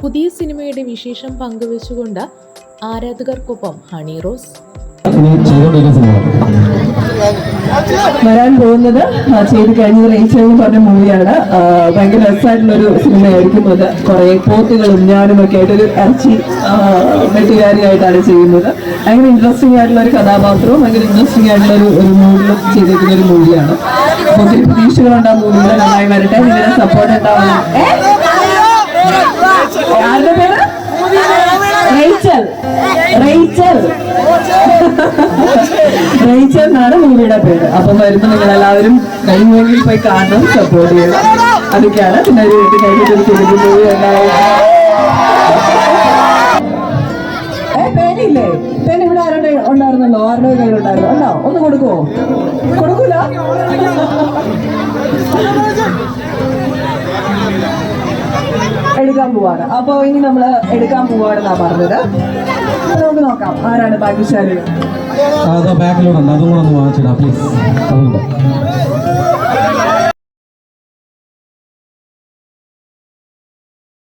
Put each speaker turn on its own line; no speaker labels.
പുതിയ സിനിമയുടെ വിശേഷം പങ്കുവെച്ചുകൊണ്ട് ആരാധകർക്കൊപ്പം ഹണി റോസ്.
വരാൻ പോകുന്നത് ചെയ്ത് കഴിഞ്ഞത് റേച്ചൽ എന്ന് പറഞ്ഞ മൂവിയാണ്. ഭയങ്കര രസമായിട്ടുള്ളൊരു സിനിമയായിരിക്കും അത്. കുറെ പോത്തുകളും ഞാനും ഒക്കെ ആയിട്ടൊരു ഇറച്ചി വെട്ടുകാരിയായിട്ടാണ് ചെയ്യുന്നത്. ഭയങ്കര ഇൻട്രസ്റ്റിംഗ് ആയിട്ടുള്ള ഒരു കഥാപാത്രവും ഭയങ്കര ഇൻട്രസ്റ്റിംഗ് ആയിട്ടുള്ള ഒരു ഒരു മൂഡിലും ചെയ്തിരിക്കുന്ന ഒരു മൂവിയാണ്. ഒത്തിരി പ്രതീക്ഷകളുണ്ട് ആ മൂവിയിൽ നന്നായി വരട്ടെ നിങ്ങളുടെ സപ്പോർട്ട് ഉണ്ടാവണം? ആരുടെ പേര് റേച്ചൽ. റേച്ചൽ. റേച്ചൽ എന്നാണ് മൂവിയുടെ പേര്. അപ്പം വരുമ്പോൾ നിങ്ങൾ എല്ലാവരും കഴിയുമെങ്കിൽ പോയി കാണണം സപ്പോർട്ട് ചെയ്യണം. അതൊക്കെയാണ് പിന്നെ ഒരു വീട്ടിൽ കഴിഞ്ഞിട്ട് ഒരു തെലുങ്ക് മൂവി ഉണ്ടാവും പേനില്ലേ? ആരുടെ ഉണ്ടോ? ഒന്ന് കൊടുക്കുവോ? കൊടുക്കൂല? എടുക്കാൻ പോവാണ്. അപ്പൊ ഇനി നമ്മൾ എടുക്കാൻ പോവാണെന്നാ പറഞ്ഞത്. നമുക്ക് നോക്കാം ആരാണ് ഭാഗ്യശാലി
അത് ബാക്കിലൂടെ ഉണ്ട്. അതും കൂടെ ഒന്ന് വാങ്ങിച്ചിടാം പ്ലീസ് അതുകൊണ്ട്